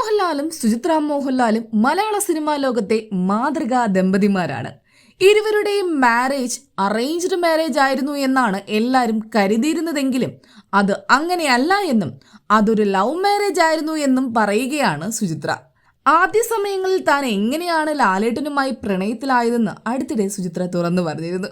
മോഹൻലാലും സുചിത്ര മോഹൻലാലും മലയാള സിനിമാ ലോകത്തെ മാതൃകാ ദമ്പതിമാരാണ്. ഇരുവരുടെയും മാരേജ് അറേഞ്ച്ഡ് മാരേജ് ആയിരുന്നു എന്നാണ് എല്ലാവരും കരുതിയിരുന്നതെങ്കിലും അത് അങ്ങനെയല്ല എന്നും അതൊരു ലവ് മാരേജ് ആയിരുന്നു എന്നും പറയുകയാണ് സുചിത്ര. ആദ്യ സമയങ്ങളിൽ താൻ എങ്ങനെയാണ് ലാലേട്ടനുമായി പ്രണയത്തിലായതെന്ന് അടുത്തിടെ സുചിത്ര തുറന്നു പറഞ്ഞിരുന്നു.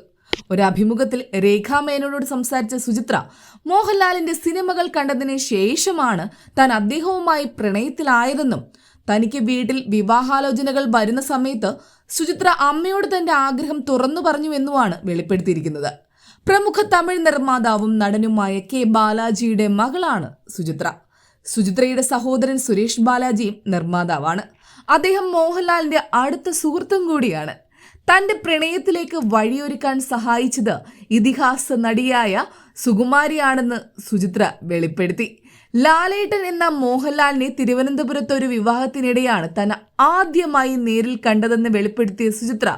ഒരു അഭിമുഖത്തിൽ രേഖാ മേനോനോട് സംസാരിച്ച സുചിത്ര മോഹൻലാലിന്റെ സിനിമകൾ കണ്ടതിന് ശേഷമാണ് താൻ അദ്ദേഹവുമായി പ്രണയത്തിലായതെന്നും തനിക്ക് വീട്ടിൽ വിവാഹാലോചനകൾ വരുന്ന സമയത്ത് സുചിത്ര അമ്മയോട് തന്റെ ആഗ്രഹം തുറന്നു പറഞ്ഞുവെന്നുമാണ് വെളിപ്പെടുത്തിയിരിക്കുന്നത്. പ്രമുഖ തമിഴ് നിർമ്മാതാവും നടനുമായ കെ ബാലാജിയുടെ മകളാണ് സുചിത്ര. സുചിത്രയുടെ സഹോദരൻ സുരേഷ് ബാലാജിയും നിർമ്മാതാവാണ്. അദ്ദേഹം മോഹൻലാലിന്റെ അടുത്ത സുഹൃത്തും കൂടിയാണ്. തന്റെ പ്രണയത്തിലേക്ക് വഴിയൊരുക്കാൻ സഹായിച്ചത് ഇതിഹാസ നടിയായ സുകുമാരിയാണെന്ന് സുചിത്ര വെളിപ്പെടുത്തി. ലാലേട്ടൻ എന്ന മോഹൻലാലിനെ തിരുവനന്തപുരത്ത് ഒരു വിവാഹത്തിനിടെയാണ് താൻ ആദ്യമായി നേരിൽ കണ്ടതെന്ന് വെളിപ്പെടുത്തിയ സുചിത്ര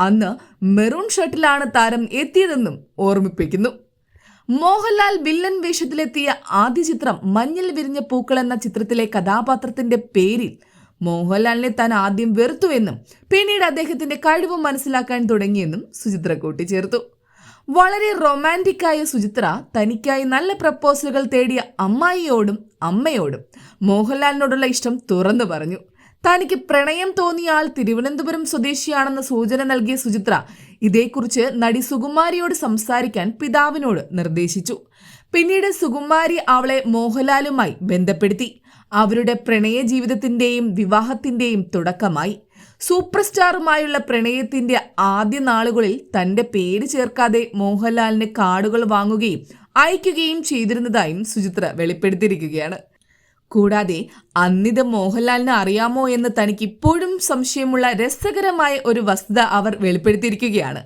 അന്ന് മെറൂൺ ഷർട്ടിലാണ് താരം എത്തിയതെന്നും ഓർമ്മിപ്പിക്കുന്നു. മോഹൻലാൽ വില്ലൻ വേഷത്തിലെത്തിയ ആദ്യ ചിത്രം മഞ്ഞിൽ വിരിഞ്ഞ പൂക്കൾ എന്ന ചിത്രത്തിലെ കഥാപാത്രത്തിന്റെ പേരിൽ മോഹൻലാലിനെ താൻ ആദ്യം വെറുത്തുവെന്നും പിന്നീട് അദ്ദേഹത്തിന്റെ കഴിവ് മനസ്സിലാക്കാൻ തുടങ്ങിയെന്നും സുചിത്ര കൂട്ടിച്ചേർത്തു. വളരെ റൊമാന്റിക്കായ സുചിത്ര തനിക്കായി നല്ല പ്രപ്പോസലുകൾ തേടിയ അമ്മായിയോടും അമ്മയോടും മോഹൻലാലിനോടുള്ള ഇഷ്ടം തുറന്നു പറഞ്ഞു. തനിക്ക് പ്രണയം തോന്നിയ ആൾ തിരുവനന്തപുരം സ്വദേശിയാണെന്ന സൂചന നൽകിയ സുചിത്ര ഇതേക്കുറിച്ച് നടി സുകുമാരിയോട് സംസാരിക്കാൻ പിതാവിനോട് നിർദ്ദേശിച്ചു. പിന്നീട് സുകുമാരി അവളെ മോഹൻലാലുമായി ബന്ധപ്പെടുത്തി. അവരുടെ പ്രണയ ജീവിതത്തിന്റെയും വിവാഹത്തിന്റെയും തുടക്കമായി. സൂപ്പർ സ്റ്റാറുമായുള്ള പ്രണയത്തിന്റെ ആദ്യ നാളുകളിൽ തന്റെ പേര് ചേർക്കാതെ മോഹൻലാലിന് കാർഡുകൾ വാങ്ങുകയും അയക്കുകയും ചെയ്തിരുന്നതായും സുചിത്ര വെളിപ്പെടുത്തിയിരിക്കുകയാണ്. കൂടാതെ അന്നിത മോഹൻലാലിന് അറിയാമോ എന്ന് തനിക്ക് ഇപ്പോഴും സംശയമുള്ള രസകരമായ ഒരു വസ്തുത അവർ വെളിപ്പെടുത്തിയിരിക്കുകയാണ്.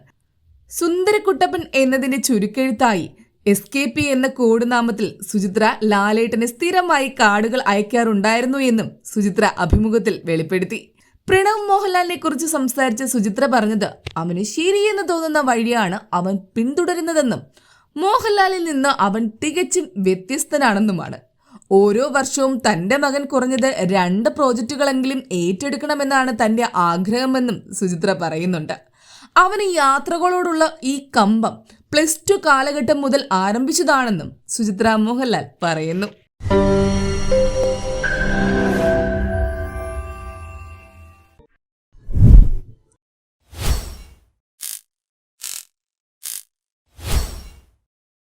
സുന്ദരക്കുട്ടപ്പൻ എന്നതിന്റെ ചുരുക്കെഴുത്തായി എസ് കെ പി എന്ന കോഡ് നാമത്തിൽ സുചിത്ര ലാലേട്ടന് സ്ഥിരമായി കാർഡുകൾ അയക്കാറുണ്ടായിരുന്നു എന്നും സുചിത്ര അഭിമുഖത്തിൽ വെളിപ്പെടുത്തി. പ്രണവ് മോഹൻലാലിനെ കുറിച്ച് സംസാരിച്ച സുചിത്ര പറഞ്ഞത് അവന് ശരിയെന്ന് തോന്നുന്ന വഴിയാണ് അവൻ പിന്തുടരുന്നതെന്നും മോഹൻലാലിൽ നിന്ന് അവൻ തികച്ചും വ്യത്യസ്തനാണെന്നുമാണ്. ഓരോ വർഷവും തന്റെ മകൻ കുറഞ്ഞത് രണ്ട് പ്രോജക്റ്റുകളെങ്കിലും ഏറ്റെടുക്കണമെന്നാണ് തന്റെ ആഗ്രഹമെന്നും സുചിത്ര പറയുന്നുണ്ട്. അവന് യാത്രകളോടുള്ള ഈ കമ്പം പ്ലസ് ടു കാലഘട്ടം മുതൽ ആരംഭിച്ചതാണെന്നും സുചിത്ര മോഹൻലാൽ പറയുന്നു.